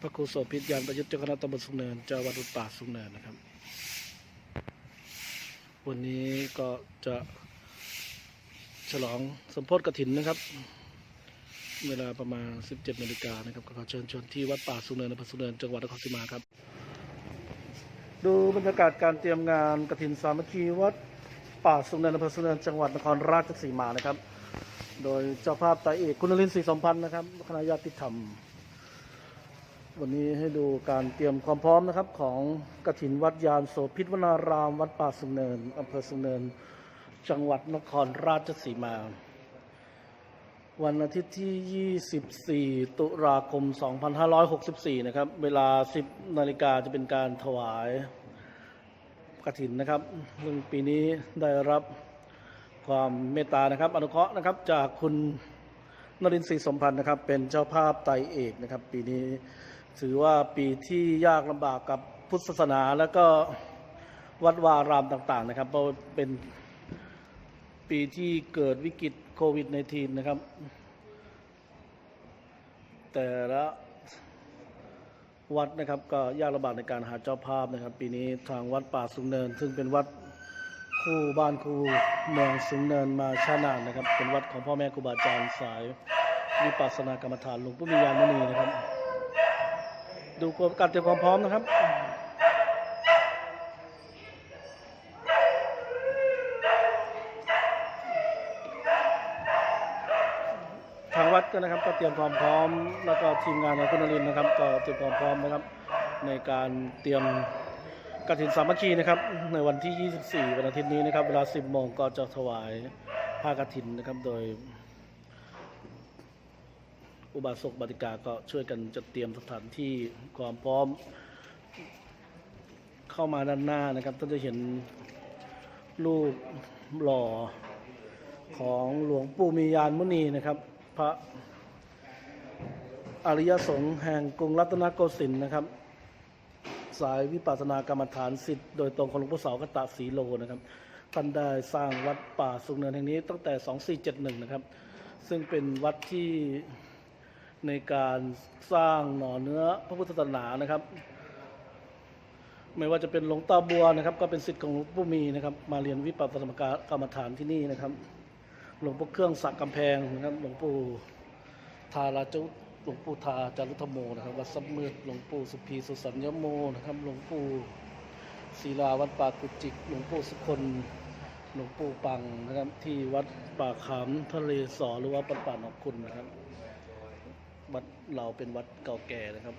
พระครูโสภิตยานประยุทธ์เจ้าคณะตำบลสุงเนินเจ้าวัดวัดป่าสุงเนินนะครับ วันนี้ก็จะฉลองสมโพธิกฐินนะครับ เวลาประมาณ 17นาฬิกานะครับก็ขอเชิญชวนที่วัดป่าสุงเนินอำเภอสุงเนินจังหวัดนครศรีมาครับ ดูบรรยากาศการเตรียมงานกฐินสามัคคีวัดป่าสุงเนินอำเภอสุงเนินจังหวัดนครราชสีมานะครับ โดยเจ้าภาพตรเอกคุณนรินทร์ศรีสมพันธ์นะครับคณะญาติธรรม วันนี้ให้ดูการเตรียมความพร้อมนะครับของกฐินวัดยานโสพิษวนาราม วัดป่าสุเนินอำเภอสุเนิน จังหวัดนครราชสีมา วันอาทิตย์ที่ 24 ตุลาคม 2564 นะครับ เวลา 10 นาฬิกาจะเป็นการถวายกฐินนะครับซึ่งปีนี้ได้รับความเมตตานะครับ อนุเคราะห์นะครับจากคุณนรินทร์ศรีสมพันธ์นะครับ เป็นเจ้าภาพไตเอกนะครับ ปีนี้ ถือว่าปีที่ยากลำบากกับพุทธศาสนาแล้วก็วัดวารามต่างๆนะครับเพราะเป็นปีที่เกิดวิกฤตโควิด -19 นะครับ แต่ละวัดนะครับก็ยากลำบากในการหาเจ้าภาพนะครับ ปีนี้ทางวัดป่าสุงเนิน ซึ่งเป็นวัดคู่บ้านคู่เมืองสุงเนินมาช้านานนะครับ เป็นวัดของพ่อแม่ครูบาอาจารย์สายวิปัสสนากรรมฐานหลวงปู่มียานมุนีนะครับ ดูการเตรียมความพร้อมนะครับทางวัดก็นะครับก็เตรียมความพร้อม แล้วก็ทีมงานของคุณนรินทร์นะครับ ก็เตรียมความพร้อมนะครับ ในการเตรียมกฐินสามัคคีนะครับ ในวันที่ 24 วันอาทิตย์นี้นะครับ เวลา 10 โมงก็จะถวายผ้ากฐินนะครับ โดย อุบาสกบาติกาก็ช่วยกันจัดเตรียมสถานที่ความพร้อม เข้ามาด้านหน้านะครับท่านจะเห็นรูปหล่อของหลวงปู่มียานมุนีนะครับ พระอริยสงฆ์แห่งกรุงรัตนโกสินทร์นะครับ สายวิปัสสนากรรมฐานสิทธิ์โดยตรงของหลวงพ่อเสากตะศรีโลนะครับท่านได้สร้างวัดป่าสุงเนินแห่งนี้ตั้งแต่ 2471 นะครับ ซึ่งเป็นวัดที่ ในการสร้างหน่อเนื้อพระพุทธศาสนานะครับ ไม่ว่าจะเป็นหลวงตาบัวนะครับ ก็เป็นสิทธิ์ของหลวงปู่มีนะครับ มาเรียนวิปัสสนากรรมฐานที่นี่นะครับ หลวงปู่เครื่องสักกำแพงนะครับ หลวงปู่ทาราจุหลวงปู่ทาจารุธโมนะครับวัดซับมืดหลวงปู่สุพีสุสัญญโมนะครับหลวงปู่ศิลาวัดป่ากุจิกหลวงปู่สุคนหลวงปู่ปังนะครับที่วัดป่าขามทะเลสอหรือว่าปัดป่าหนองคุณนะครับ วัดเราเป็นวัดเก่าแก่นะครับ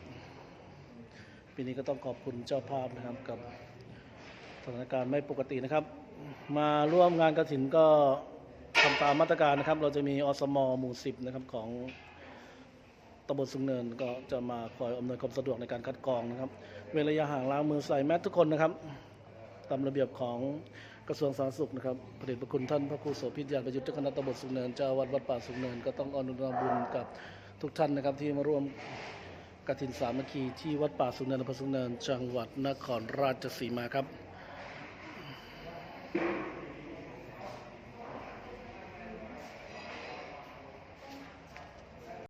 ปีนี้ก็ต้องขอบคุณเจ้าภาพนะครับกับสถานการณ์ไม่ปกตินะครับ มาร่วมงานกระถินก็ทำตามมาตรการนะครับ เราจะมีอสมหมู่สิบนะครับของตำบลสุงเนินก็จะมาคอยอำนวยความสะดวกในการคัดกรองนะครับ เว้นระยะห่างล้างมือใส่แมสทุกคนนะครับ ตามระเบียบของกระทรวงสาธารณสุขนะครับพระเดชพระคุณท่านพระครูโสภิตยานประยุทธ์เจ้าคณะตำบลสุงเนินเจ้าวัดวัดป่าสุงเนินก็ต้องอนุโมทนาบุญกับ ทุกท่านนะครับที่มาร่วมกฐินสามัคคีที่วัดป่าสุเนินอำเภอสุเนิน จังหวัดนครราชสีมาครับ